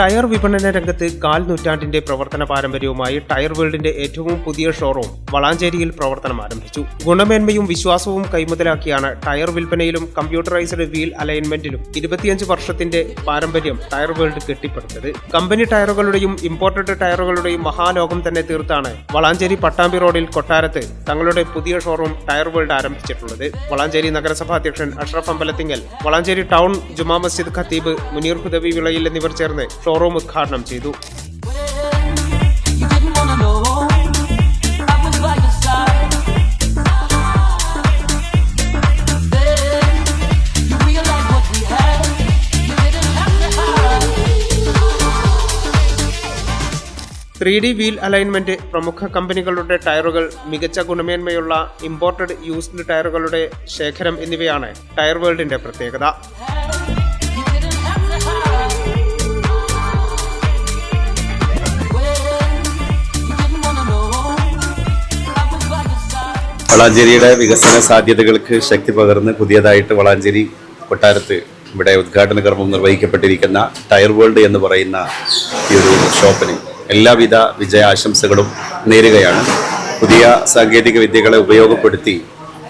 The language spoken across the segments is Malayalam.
ടയർ വിപണന രംഗത്ത് കാൽ നൂറ്റാണ്ടിന്റെ പ്രവർത്തന പാരമ്പര്യവുമായി ടയർ വേൾഡിന്റെ ഏറ്റവും പുതിയ ഷോറൂം വളാഞ്ചേരിയിൽ പ്രവർത്തനം ആരംഭിച്ചു. ഗുണമേന്മയും വിശ്വാസവും കൈമുതലാക്കിയാണ് ടയർ വിൽപ്പനയിലും കമ്പ്യൂട്ടറൈസ്ഡ് വീൽ അലൈൻമെന്റിലും ഇരുപത്തിയഞ്ച് വർഷത്തിന്റെ പാരമ്പര്യം ടയർ വേൾഡ് കെട്ടിപ്പടുത്തത്. കമ്പനി ടയറുകളുടെയും ഇമ്പോർട്ടഡ് ടയറുകളുടെയും മഹാലോകം തന്നെ തീർത്താണ് വളാഞ്ചേരി പട്ടാമ്പി റോഡിൽ കൊട്ടാരത്ത് തങ്ങളുടെ പുതിയ ഷോറൂം ടയർ വേൾഡ് ആരംഭിച്ചിട്ടുള്ളത്. വളാഞ്ചേരി നഗരസഭാ അധ്യക്ഷൻ അഷ്റഫ് അമ്പലത്തിങ്ങൽ വളാഞ്ചേരി ടൗൺ ജുമാ മസ്ജിദ് ഖത്തീബ് മുനീർ ഹുദവി വിളയിൽ എന്നിവർ ചേർന്ന് ഷോറൂം ഉദ്ഘാടനം ചെയ്തു. ത്രീ ഡി വീൽ അലൈൻമെന്റ് പ്രമുഖ കമ്പനികളുടെ ടയറുകൾ മികച്ച ഗുണമേന്മയുള്ള ഇമ്പോർട്ടഡ് യൂസ്ഡ് ടയറുകളുടെ ശേഖരം എന്നിവയാണ് ടയർ വേൾഡിന്റെ പ്രത്യേകത വളാഞ്ചേരിയുടെ വികസന സാധ്യതകൾക്ക് ശക്തി പകർന്ന് പുതിയതായിട്ട് വളാഞ്ചേരി കൊട്ടാരത്ത് ഇവിടെ ഉദ്ഘാടന കർമ്മം നിർവഹിക്കപ്പെട്ടിരിക്കുന്ന ടയർ വേൾഡ് എന്ന് പറയുന്ന ഈ ഒരു ഷോപ്പിന് എല്ലാവിധ വിജയാശംസകളും നേരുകയാണ്. പുതിയ സാങ്കേതിക വിദ്യകളെ ഉപയോഗപ്പെടുത്തി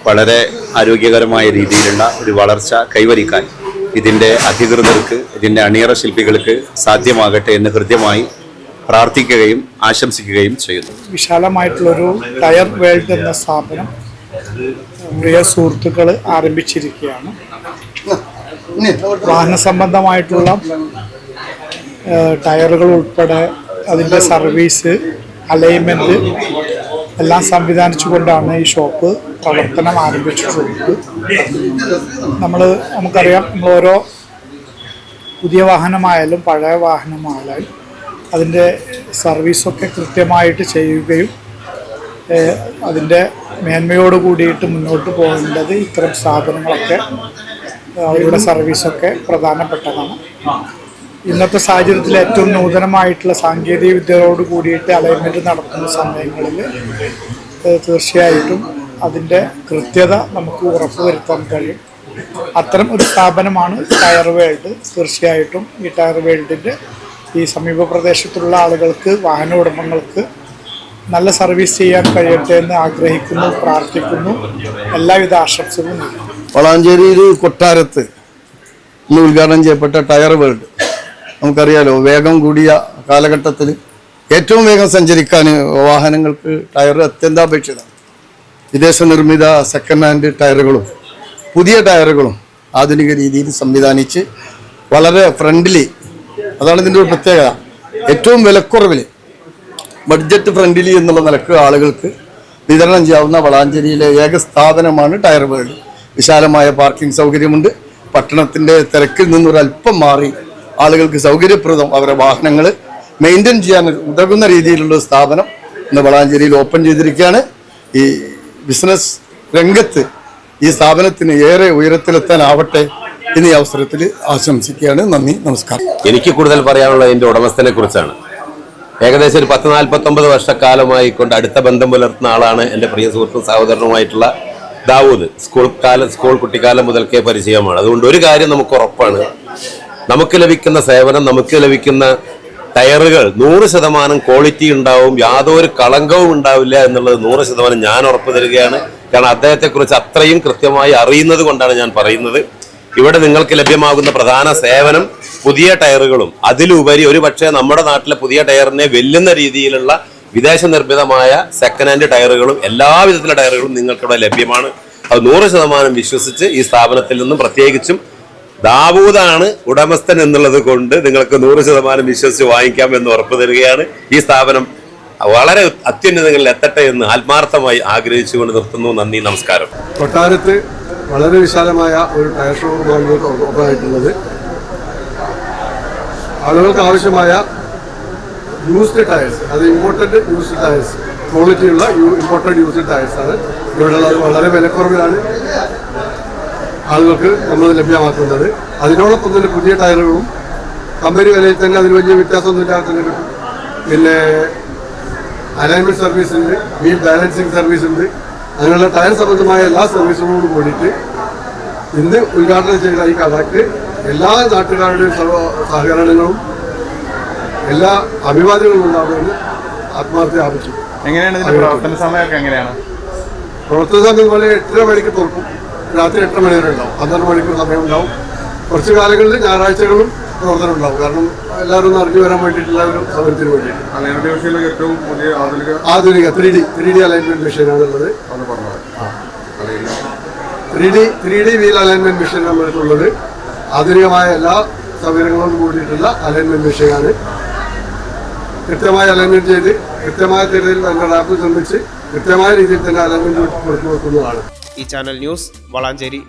വളരെ ആരോഗ്യകരമായ രീതിയിലുള്ള ഒരു വളർച്ച കൈവരിക്കാൻ ഇതിന്റെ അധികൃതർക്ക് ഇതിന്റെ അണിയറ ശില്പികൾക്ക് സാധ്യമാകട്ടെ എന്ന് കൃത്യമായി പ്രാർത്ഥിക്കുകയും ആശംസിക്കുകയും ചെയ്യുന്നു. വിശാലമായിട്ടുള്ളൊരു ടയർ വേൾഡ് എന്ന സ്ഥാപനം പ്രിയ സുഹൃത്തുക്കൾ ആരംഭിച്ചിരിക്കുകയാണ്. വാഹന സംബന്ധമായിട്ടുള്ള ടയറുകൾ ഉൾപ്പെടെ അതിന്റെ സർവീസ് അലൈൻമെന്റ് എല്ലാം സംവിധാനിച്ചുകൊണ്ടാണ് ഈ ഷോപ്പ് പ്രവർത്തനം ആരംഭിച്ചിട്ടുള്ളത്. നമ്മൾ നമുക്കറിയാം നമ്മൾ ഓരോ പുതിയ വാഹനമായാലും പഴയ വാഹനമായാലും അതിന്റെ സർവീസൊക്കെ കൃത്യമായിട്ട് ചെയ്യുകയും അതിന്റെ മേന്മയോട് കൂടിയിട്ട് മുന്നോട്ട് പോകേണ്ടത് ഇത്തരം സ്ഥാപനങ്ങളൊക്കെ അവരുടെ സർവീസൊക്കെ പ്രധാനപ്പെട്ടതാണ്. ഇന്നത്തെ സാഹചര്യത്തിൽ ഏറ്റവും നൂതനമായിട്ടുള്ള സാങ്കേതിക വിദ്യകളോട് കൂടിയിട്ട് അലൈൻമെന്റ് നടത്തുന്ന സമയങ്ങളിൽ തീർച്ചയായിട്ടും അതിന്റെ കൃത്യത നമുക്ക് ഉറപ്പുവരുത്താൻ കഴിയും. അത്തരം ഒരു സ്ഥാപനമാണ് ടയർ വേൾഡ്. തീർച്ചയായിട്ടും ഈ ടയർ വേൾഡിന്റെ ഈ സമീപ പ്രദേശത്തുള്ള ആളുകൾക്ക് വാഹന ഉടമകൾക്ക് നല്ല സർവീസ് ചെയ്യാൻ കഴിയട്ടെ എന്ന് ആഗ്രഹിക്കുന്നു പ്രാർത്ഥിക്കുന്നു. എല്ലാവിധ ആശംസകളും വളാഞ്ചേരി വളാഞ്ചേരിയിൽ കൊട്ടാരത്ത് ഇന്ന് ഉദ്ഘാടനം ചെയ്യപ്പെട്ട ടയർ വേൾഡ്. നമുക്കറിയാലോ വേഗം കൂടിയ കാലഘട്ടത്തിൽ ഏറ്റവും വേഗം സഞ്ചരിക്കാൻ വാഹനങ്ങൾക്ക് ടയർ അത്യന്താപേക്ഷിതമാണ് വിദേശ നിർമ്മിത സെക്കൻഡ് ഹാൻഡ് ടയറുകളും പുതിയ ടയറുകളും ആധുനിക രീതിയിൽ സംവിധാനിച്ച് വളരെ ഫ്രണ്ട്ലി അതാണ് ഇതിന്റെ ഒരു പ്രത്യേകത. ഏറ്റവും വിലക്കുറവിൽ ബഡ്ജറ്റ് ഫ്രണ്ട്ലി എന്നുള്ള നിലയ്ക്ക് ആളുകൾക്ക് വിതരണം ചെയ്യാവുന്ന വളാഞ്ചേരിയിലെ ഏക സ്ഥാപനമാണ് ടയർ വേൾഡ് വിശാലമായ പാർക്കിംഗ് സൗകര്യമുണ്ട്. പട്ടണത്തിന്റെ തിരക്കിൽ നിന്നൊരല്പം മാറി ആളുകൾക്ക് സൗകര്യപ്രദം അവരുടെ വാഹനങ്ങൾ മെയിന്റെയിൻ ചെയ്യാൻ ഉതകുന്ന രീതിയിലുള്ള സ്ഥാപനം ഇന്ന് വളാഞ്ചേരിയിൽ ഓപ്പൺ ചെയ്തിരിക്കുകയാണ്. ഈ ബിസിനസ് രംഗത്ത് ഈ സ്ഥാപനത്തിന് ഏറെ ഉയരത്തിലെത്താനാവട്ടെ എന്ന് ഈ അവസരത്തിൽ ആശംസിക്കുകയാണ്. നന്ദി നമസ്കാരം. എനിക്ക് കൂടുതൽ പറയാനുള്ളത് എന്റെ ഉടമസ്ഥനെ കുറിച്ചാണ്. ഏകദേശം ഒരു പത്ത് നാൽപ്പത്തൊമ്പത് വർഷക്കാലമായി കൊണ്ട് അടുത്ത ബന്ധം പുലർത്തുന്ന ആളാണ് എന്റെ പ്രിയ സുഹൃത്തും സഹോദരനുമായിട്ടുള്ള ദാവൂദ്. സ്കൂൾ കാലം സ്കൂൾ കുട്ടിക്കാലം മുതൽക്കേ പരിചയമാണ്. അതുകൊണ്ട് ഒരു കാര്യം നമുക്ക് ഉറപ്പാണ്. നമുക്ക് ലഭിക്കുന്ന സേവനം നമുക്ക് ലഭിക്കുന്ന ടയറുകൾ നൂറ് ശതമാനം ക്വാളിറ്റി ഉണ്ടാവും യാതൊരു കളങ്കവും ഉണ്ടാവില്ല എന്നുള്ളത് നൂറ് ശതമാനം ഞാൻ ഉറപ്പ് തരികയാണ്. കാരണം അദ്ദേഹത്തെക്കുറിച്ച് അത്രയും കൃത്യമായി അറിയുന്നത് കൊണ്ടാണ് ഞാൻ പറയുന്നത്. ഇവിടെ നിങ്ങൾക്ക് ലഭ്യമാകുന്ന പ്രധാന സേവനം പുതിയ ടയറുകളും. അതിലുപരി ഒരു പക്ഷേ നമ്മുടെ നാട്ടിലെ പുതിയ ടയറിനെ വെല്ലുന്ന രീതിയിലുള്ള വിദേശ നിർമ്മിതമായ സെക്കൻഡ് ഹാൻഡ് ടയറുകളും എല്ലാവിധത്തിലെ ടയറുകളും ടയറുകളും നിങ്ങൾക്കിവിടെ ലഭ്യമാണ്. അത് നൂറ് ശതമാനം വിശ്വസിച്ച് ഈ സ്ഥാപനത്തിൽ നിന്നും പ്രത്യേകിച്ചും ദാവൂദാണ് ഉടമസ്ഥൻ എന്നുള്ളത് കൊണ്ട് നിങ്ങൾക്ക് നൂറ് ശതമാനം വിശ്വസിച്ച് വാങ്ങിക്കാം എന്ന് ഉറപ്പു തരികയാണ്. ഈ സ്ഥാപനം വളരെ അത്യുന്നതങ്ങളിൽ എത്തട്ടെ എന്ന് ആത്മാർത്ഥമായി ആഗ്രഹിച്ചുകൊണ്ട് നിർത്തുന്നു. നന്ദി നമസ്കാരം. കൊട്ടാരത്ത് വളരെ വിശാലമായ ഒരു ടയർ ഷോറൂമാണ് ഓപ്പൺ ആയിട്ടുള്ളത് ആളുകൾക്ക് ആവശ്യമായ യൂസ്ഡ് ടയർസ് അത് ഇമ്പോർട്ടന്റ് യൂസ്ഡ് ടയർസ് ക്വാളിറ്റിയുള്ള ഇമ്പോർട്ടന്റ് യൂസ്ഡ് ടയർസ് ആണ്. ഇവിടെ വളരെ വിലക്കുറവിലാണ് ആളുകൾക്ക് നമ്മൾ ലഭ്യമാക്കുന്നത്. അതിനോടൊപ്പം തന്നെ പുതിയ ടയറുകളും കമ്പനി വിലയിൽ തന്നെ അതിന് വലിയ വ്യത്യാസമൊന്നും ഇല്ലാതെ തന്നെ കിട്ടും. പിന്നെ അലൈൻമെന്റ് സർവീസ് ഉണ്ട് വീൽ ബാലൻസിങ് സർവീസ് ഉണ്ട്. അങ്ങനെയുള്ള ടയർ സംബന്ധമായ എല്ലാ സർവീസുകളോടും കൂടിയിട്ട് ഇന്ന് ഉദ്ഘാടനം ചെയ്ത ഈ കഥാക്ക് എല്ലാ നാട്ടുകാരുടെയും സർവ സഹകരണങ്ങളും എല്ലാ അഭിവാദ്യങ്ങളും ഉണ്ടാവുമെന്ന് ആത്മാർത്ഥ ആവശ്യം എങ്ങനെയാണ് പ്രവർത്തന സമയമൊക്കെ എങ്ങനെയാണ്? പ്രവർത്തന സമയം പോലെ എട്ടര മണിക്ക് തുറക്കും രാത്രി എട്ടര മണി വരെ ഉണ്ടാവും. പന്ത്രണ്ട് മണിക്കൂർ സമയം ഉണ്ടാവും കുറച്ച് കാലങ്ങളിൽ ഞായറാഴ്ചകളും പ്രവർത്തനം ഉണ്ടാവും കാരണം എല്ലാവരും ഇറങ്ങി അറിഞ്ഞു വരാൻ വേണ്ടിയിട്ടുള്ള ഒരു സൗകര്യത്തിന് വേണ്ടിയിട്ട്. അലൈൻമെന്റ് ഡിവിഷനിലെ ഏറ്റവും പുതിയ ആധുനിക ആധുനിക three D three D alignment മെഷീനാണുള്ളത് അത് പറഞ്ഞത്. Three D three D wheel alignment machine നമ്മൾക്കുള്ളത് ആധുനികമായ എല്ലാ സൗകര്യങ്ങളോടും കൂടിയിട്ടുള്ള അലൈൻമെന്റ് മെഷീനാണ് കൃത്യമായ അലൈൻമെന്റ് ചെയ്ത് കൃത്യമായ രീതിയിൽ തന്നെ റാപ്പ് നിർമ്മിച്ച് കൃത്യമായ രീതിയിൽ തന്നെ അലൈൻമെന്റ് കൊടുത്തു കൊടുക്കുന്നതാണ് ഈ ചാനൽ ന്യൂസ് വളാഞ്ചേരി.